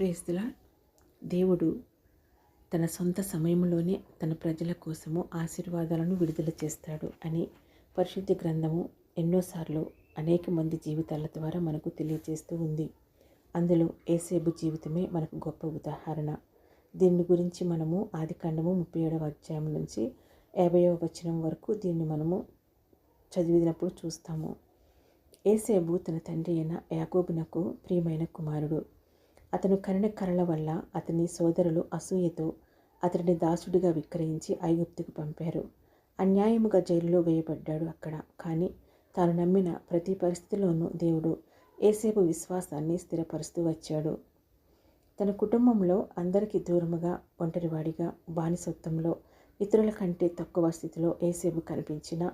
ప్రేస్తుల దేవుడు తన సొంత సమయంలోనే తన ప్రజల కోసము ఆశీర్వాదాలను విడుదల చేస్తాడు అని పరిశుద్ధ గ్రంథము ఎన్నోసార్లు అనేక మంది జీవితాల ద్వారా మనకు తెలియజేస్తూ ఉంది. అందులో ఏసేబు జీవితమే మనకు గొప్ప ఉదాహరణ. దీని గురించి మనము ఆదికాండము ముప్పై ఏడవ అధ్యాయం నుంచి యాభైవ వచనం వరకు దీన్ని మనము చదివినప్పుడు చూస్తాము. ఏసేబు తన తండ్రి అయిన యాకోబునకు ప్రియమైన కుమారుడు అతను కరణ కరల వల్ల అతని సోదరులు అసూయతో అతడిని దాసుడిగా విక్రయించి ఐగుప్తుకు పంపారు. అన్యాయముగా జైలులో వేయబడ్డాడు అక్కడ. కానీ తాను నమ్మిన ప్రతి పరిస్థితిలోనూ దేవుడు ఏసేపు విశ్వాసాన్ని స్థిరపరుస్తూ వచ్చాడు. తన కుటుంబంలో అందరికీ దూరముగా ఒంటరివాడిగా బానిసత్వంలో ఇతరుల కంటే తక్కువ స్థితిలో ఏసేబు కనిపించిన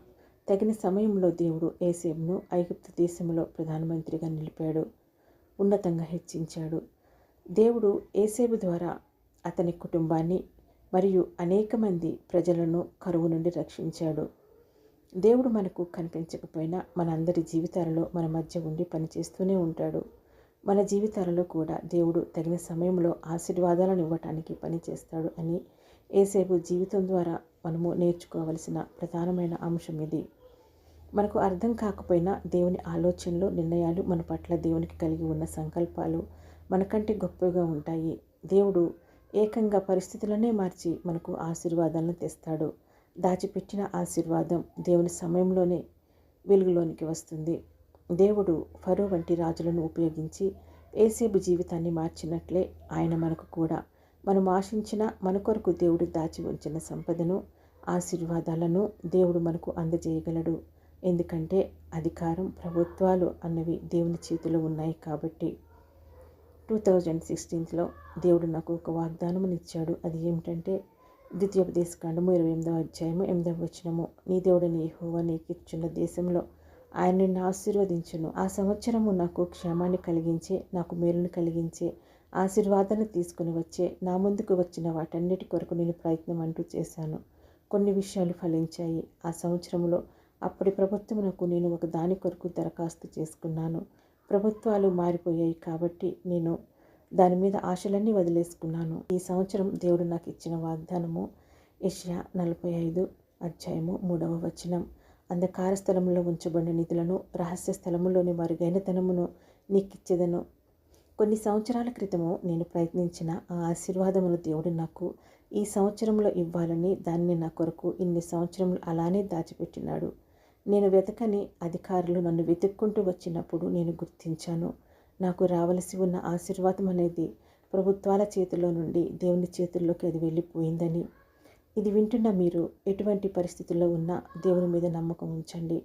తగిన సమయంలో దేవుడు ఏసేబును ఐగుప్తు దేశంలో ప్రధానమంత్రిగా నిలిపాడు. ఉన్నతంగా హెచ్చించాడు. దేవుడు ఏసేబు ద్వారా అతని కుటుంబాన్ని మరియు అనేక మంది ప్రజలను కరువు నుండి రక్షించాడు. దేవుడు మనకు కనిపించకపోయినా మన అందరి జీవితాలలో మన మధ్య ఉండి పనిచేస్తూనే ఉంటాడు. మన జీవితాలలో కూడా దేవుడు తగిన సమయంలో ఆశీర్వాదాలను ఇవ్వటానికి పనిచేస్తాడు అని ఏసేపు జీవితం ద్వారా మనము నేర్చుకోవలసిన ప్రధానమైన అంశం ఇది. మనకు అర్థం కాకపోయినా దేవుని ఆలోచనలు నిర్ణయాలు మన పట్ల దేవునికి కలిగి ఉన్న సంకల్పాలు మనకంటే గొప్పగా ఉంటాయి. దేవుడు ఏకంగా పరిస్థితులనే మార్చి మనకు ఆశీర్వాదాలను తెస్తాడు. దాచిపెట్టిన ఆశీర్వాదం దేవుని సమయంలోనే వెలుగులోనికి వస్తుంది. దేవుడు ఫరో వంటి రాజులను ఉపయోగించి ఏసేబు జీవితాన్ని మార్చినట్లే ఆయన మనకు కూడా. మనం ఆశించిన మన కొరకు దేవుడు దాచి ఉంచిన సంపదను ఆశీర్వాదాలను దేవుడు మనకు అందజేయగలడు. ఎందుకంటే అధికారం ప్రభుత్వాలు అన్నవి దేవుని చేతిలో ఉన్నాయి కాబట్టి టూ థౌజండ్ సిక్స్టీన్త్లో దేవుడు నాకు ఒక వాగ్దానమునిచ్చాడు ఇచ్చాడు. అది ఏమిటంటే ద్వితీయోపదేశ కాండము ఇరవై ఎనిమిదవ అధ్యాయము ఎనిమిదవ వచ్చినము నీ దేవుడిని యహోవా నీకు దేశంలో ఆయన నిన్ను ఆశీర్వదించును. ఆ సంవత్సరము నాకు క్షేమాన్ని కలిగించే నాకు మేలును కలిగించే ఆశీర్వాదాన్ని తీసుకుని వచ్చే నా ముందుకు వచ్చిన వాటన్నిటి కొరకు నేను ప్రయత్నం అంటూ చేశాను. కొన్ని విషయాలు ఫలించాయి. ఆ సంవత్సరంలో అప్పటి ప్రభుత్వమునకు నేను ఒక దాని కొరకు దరఖాస్తు చేసుకున్నాను. ప్రభుత్వాలు మారిపోయాయి కాబట్టి నేను దాని మీద ఆశలన్నీ వదిలేసుకున్నాను. ఈ సంవత్సరం దేవుడు నాకు ఇచ్చిన వాగ్దానము ఏషియా నలభై ఐదు అధ్యాయము మూడవ వచనం. అంధకార స్థలంలో ఉంచబడిన నిధులను రహస్య స్థలములోని మరుగైన ధనమును నీకిచ్చేదను. కొన్ని సంవత్సరాల క్రితము నేను ప్రయత్నించిన ఆ ఆశీర్వాదమును దేవుడు నాకు ఈ సంవత్సరంలో ఇవ్వాలని దాన్ని నా కొరకు ఇన్ని సంవత్సరములు అలానే దాచిపెట్టినాడు. నేను వెతకని అధికారులు నన్ను వెతుక్కుంటూ వచ్చినప్పుడు నేను గుర్తించాను. నాకు రావలసి ఉన్న ఆశీర్వాదం అనేది ప్రభుత్వాల చేతిలో నుండి దేవుని చేతుల్లోకి అది వెళ్ళిపోయిందని. ఇది వింటున్న మీరు ఎటువంటి పరిస్థితుల్లో ఉన్నా దేవుని మీద నమ్మకం ఉంచండి.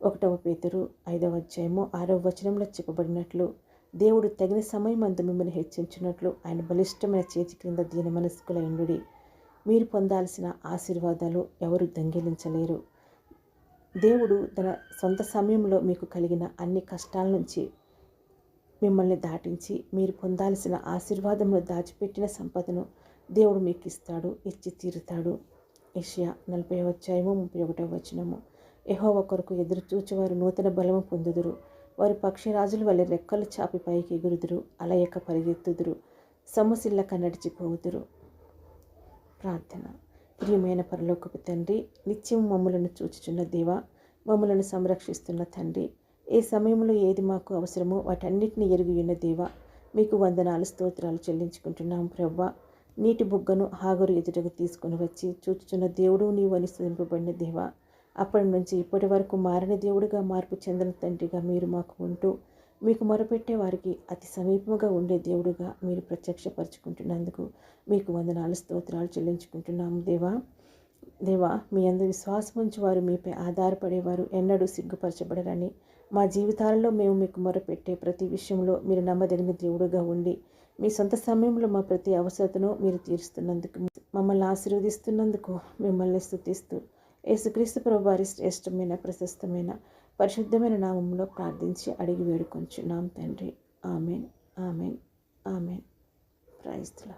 ఒకటవ పేతురు ఐదవ అధ్యాయము ఆరవ వచనంలో చెప్పబడినట్లు దేవుడు తగిన సమయం అందు మిమ్మల్ని హెచ్చించినట్లు ఆయన బలిష్టమైన చేతి క్రింద దీని మనస్కుల ఎండుడి మీరు పొందాల్సిన ఆశీర్వాదాలు ఎవరు దొంగిలించలేరు. దేవుడు తన సొంత సమయంలో మీకు కలిగిన అన్ని కష్టాల నుంచి మిమ్మల్ని దాటించి మీరు పొందాల్సిన ఆశీర్వాదంలో దాచిపెట్టిన సంపదను దేవుడు మీకు ఇస్తాడు ఇచ్చి తీరుతాడు. ఏషియా నలభై వచ్చాయము ముప్పై ఒకటో వచనము. ఎహోవ కొరకు ఎదురు చూచేవారు నూతన బలము పొందుదురు. వారి పక్షిరాజుల వల్ల రెక్కలు చాపి పైకి ఎగురుదురు అలయక పరిగెత్తుదురు సమసిల్లక నడిచిపోవుదురు. ప్రార్థన. ప్రియమైన పరలోకపు తండ్రి నిత్యం మమ్మలను చూచుచున్న దేవ మమ్మలను సంరక్షిస్తున్న తండ్రి ఏ సమయంలో ఏది మాకు అవసరమో వాటన్నిటిని ఎరుగు దేవ మీకు వందనాలు స్తోత్రాలు చెల్లించుకుంటున్నాం ప్రవ్వ. నీటి బుగ్గను హాగరు ఎదుటకు తీసుకుని వచ్చి చూచుచున్న దేవుడు నీవు అనుసరింపబడిన దేవ. అప్పటి నుంచి ఇప్పటి వరకు మారిన దేవుడిగా మార్పు చెందిన తండ్రిగా మీరు మాకు ఉంటూ మీకు మొరపెట్టే వారికి అతి సమీపముగా ఉండే దేవుడుగా మీరు ప్రత్యక్షపరచుకుంటున్నందుకు మీకు వందనాలు స్తోత్రాలు చెల్లించుకుంటున్నాము దేవా. దేవా మీ అందరి విశ్వాసం ఉంచి వారు మీపై ఆధారపడేవారు ఎన్నడూ సిగ్గుపరచబడరని. మా జీవితాలలో మేము మీకు మొరపెట్టే ప్రతి విషయంలో మీరు నమ్మదగిన దేవుడుగా ఉండి మీ సొంత సమయంలో మా ప్రతి అవసరతను మీరు తీరుస్తున్నందుకు మమ్మల్ని ఆశీర్వదిస్తున్నందుకు మిమ్మల్ని స్థుతిస్తూ యేసుక్రీస్తు ప్రభు వారి శ్రేష్టమైన ప్రశస్తమైన పరిశుద్ధమైన నామంలో ప్రార్థించి అడిగి వేడుకొంచు నామ తండ్రి. Amen amen amen. ప్రైజ్లా